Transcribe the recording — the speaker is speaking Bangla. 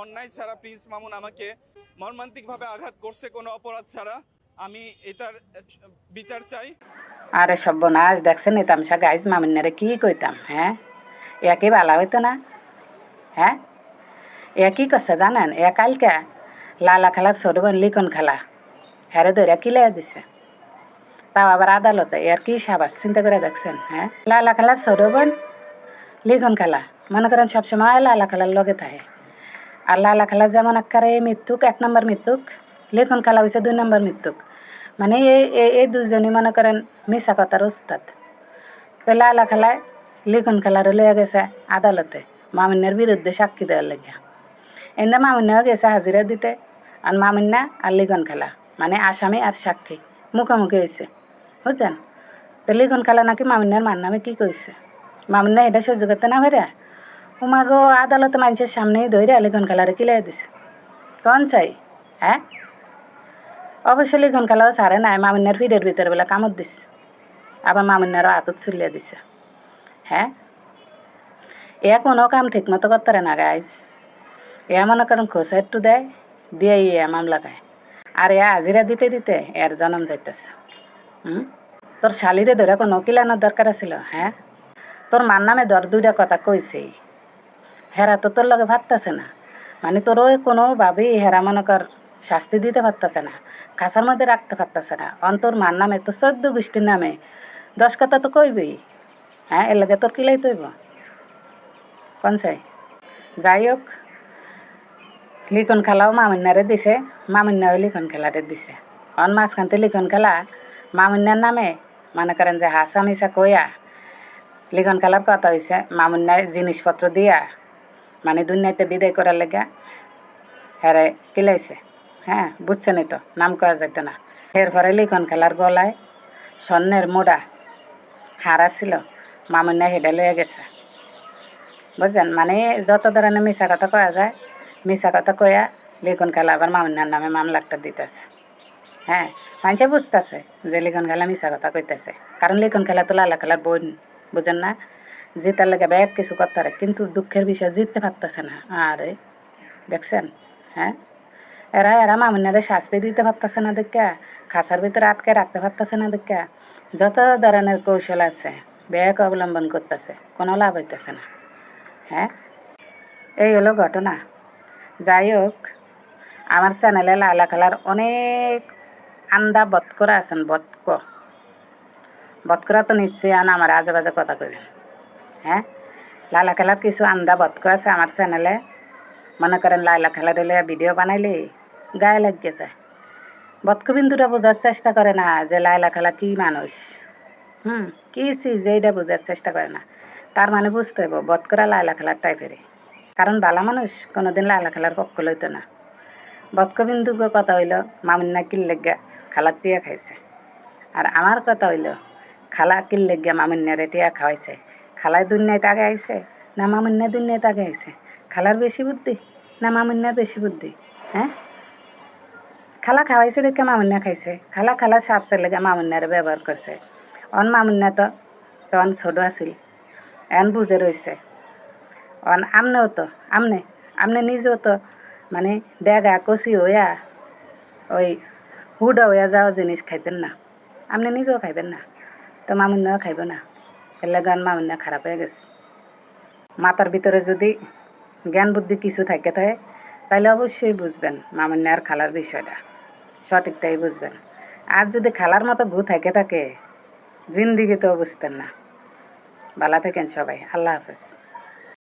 অন্যায় ছাড়া প্রিন্স মামুন আমাকে মর্মান্তিকভাবে আঘাত করছে, কোনো অপরাধ ছাড়া। আমি এটার বিচার চাই। আরে সর্বনাশ, দেখছেন এই তামসা গাইজ, মামিনারে কি কইতাম হ্যাঁ? একে ভালা হইতো না? হ্যাঁ? এ কি করছে জানেন? এ কালকে লালা খেলার ছোট বোন লিখন খেলা হ্যারে ধরে কিলে দিছে? তাও আবার আদালতে, এর কি সাবাস? চিন্তা করে দেখছেন হ্যাঁ? লালা খেলার ছোট বোন লিখন খেলা, মনে করেন সবসময় লালা খেলার লগে থাকে। আর লালা খেলা যেমন আকারে মৃত্যুক, এক নম্বর মৃত্যুক, লিখন খেলা হয়েছে দুই নম্বর মৃত্যুক। মানে এই এই- দুজনই মনে করেন মিশা কথার উস্তাদ তো লালা খেলায় লিখন খেলারে লয়ে গেছে আদালতে মামিনের বিরুদ্ধে সাক্ষী দেওয়ার লেগে এনে মামিনেও গেছে হাজিরা দিতে, আর মামিনা আর লিখন খেলা মানে আসামি আর সাক্ষী, মুখোমুখি হয়েছে বুঝছেন? তো লিখন খেলা নাকি মামিনার মার নামে কি কইছে? মামিনা এটা সহ্য করতে না পারে উমাগো আদালতে মানুষের সামনেই ধরে লিখন খেলারে কিলাই দিছে। কোন চাই? হ্যাঁ? অবশ্যই লিখন খেলাও সারে নাই, মামিনার ফিডের ভিতরে বলে কামড় দিছে। আবার মামিনারও হাতত ছুলিয়ে দিছে। হ্যাঁ? এ কোনো কাম ঠিক মতো করতে না গাইজ। এ মনে করেন খোসা একটু দেয় দিয়ে ইয়ে মামলা খায়। আর এ হাজিরা দিতে দিতে এর জনম যাইতেছে। হুম? তোর শালিরে ধরে কোনো কিলানোর দরকার আছিল? হ্যাঁ? তোর মার নামে ধর দুইটা কথা কইছে হেরা তো তোর লগে ভাবতেছে না। মানে তোর কোনোভাবেই হেরা মনে কর শাস্তি দিতে পারতেছে না খাসার মধ্যে রাখতে পারতেছে না। অন্তর মার নামে তো চোদ্দ গোষ্ঠীর নামে। দশ কথা তো কইবই হ্যাঁ এর তোর কিলাই তৈব? কোন চাই? যাই হোক, লিখন খেলাও মামিনারে দিছে মামিনাও লিখন খেলারে দিছে। অন মাঝখানতে লিখন খেলা মামিনার নামে মনে করেন যে হাসা মিশা কইয়া লিখন খেলার কথা হয়েছে মামুন্যায় জিনিসপত্র দিয়া মানে দুনিয়াতে বিদায় করার লেগে হ্যারে কিলাইছে। হ্যাঁ বুঝছেনই তো, নাম করা যেত না। এরপরে লিখন খেলার গলায় স্বর্ণের মোড়া হারা ছিল মামুন্যা হেডে লয়ে গেছে। বুঝছেন? মানে যত ধরনের মিশা কথা কয়া যায় মিশা কথা কয়া লিখন খেলা আবার মামুন্যার নামে মামলাটা দিতেছে। হ্যাঁ মানুষে বুঝতেছে যে লিখন খেলা মিশা কথা কইতেছে। কারণ লিখন খেলা তো লালা খেলার বোন, বুঝেন না? জিতার লেগে ব্যাগ কিছু করতে পারে, কিন্তু দুঃখের বিষয় জিততে পারতেছে না। আরে, দেখছেন? হ্যাঁ? এরা এরা মামুনারে শাস্তি দিতে পারতেছে না দেখা খাসার ভিতরে আটকে রাখতে পারতেছে না দেখা। যত ধরনের কৌশল আছে, ব্যাগ অবলম্বন করতেছে, কোনো লাভ হইতেছে না। হ্যাঁ? এই হলো ঘটনা। যাই হোক, আমার চ্যানেলে লালা খেলার অনেক আন্দা বৎকরা আছেন বৎক বৎকরা তো নিশ্চয়ই আন, আমার আজে বাজে কথা কইবেন। হ্যাঁ? লালা খেলার কিছু আন্দা বৎক আছে আমার চ্যানেলে মনে করেন লাইলা খেলার হলে ভিডিও বানাইলে গায়ে লাগিয়ে যায় বৎকবিন্দুরা বোঝার চেষ্টা করে না যে লাইলা খেলা কি মানুষ। হুম, কি চিজ এইটা বোঝার চেষ্টা করে না। তার মানে বুঝতে হইব বৎকরা লাইলা খেলার টাইপেরই কারণ বালা মানুষ কোনোদিন লাইলা খেলার পক্ষ লইতো না। বৎকবিন্দুকে কথা হইল মামুন্না কিল্লেগা খালার টিয়া খাইছে। আর আমার কথা হইল, খালা কিল্লেগা মামুন্নারে টিয়া খাওয়াইছে। খালায় দুনিয়াতে আগে আইছে, না মামুন্না দুনিয়াতে আগে আইছে? খালার বেশি বুদ্ধি, না মামুন্নার বেশি বুদ্ধি? হ্যাঁ? খালা খাওয়াইছে দেখে মামুন্না খাইছে। খালা খালা স্বার্থের লেগে মামুন্নারে ব্যবহার করছে। অন মামুন্না তো, তখন ছোট আছিল। এন বুঝে রয়েছে অন আমনেও তো, আমনে আমনে নিজেও তো মানে বেগা কষি হইয়া, ওই হুডা হইয়া যাওয়া জিনিস খাইতেন না। আপনি নিজেও খাইবেন না, তো মামুন্নাও খাইব না। এলে গান মামুন্না খারাপ হয়ে গেছে। মাথার ভিতরে যদি জ্ঞান বুদ্ধি কিছু থাকে থাকে তাহলে অবশ্যই বুঝবেন মামুন্নার খালার বিষয়টা। সঠিকটাই বুঝবেন। আর যদি খালার মতো ভূ থাকে থাকে জিন্দিগি তো বুঝতেন না। ভালো থাকেন সবাই। আল্লাহ হাফেজ।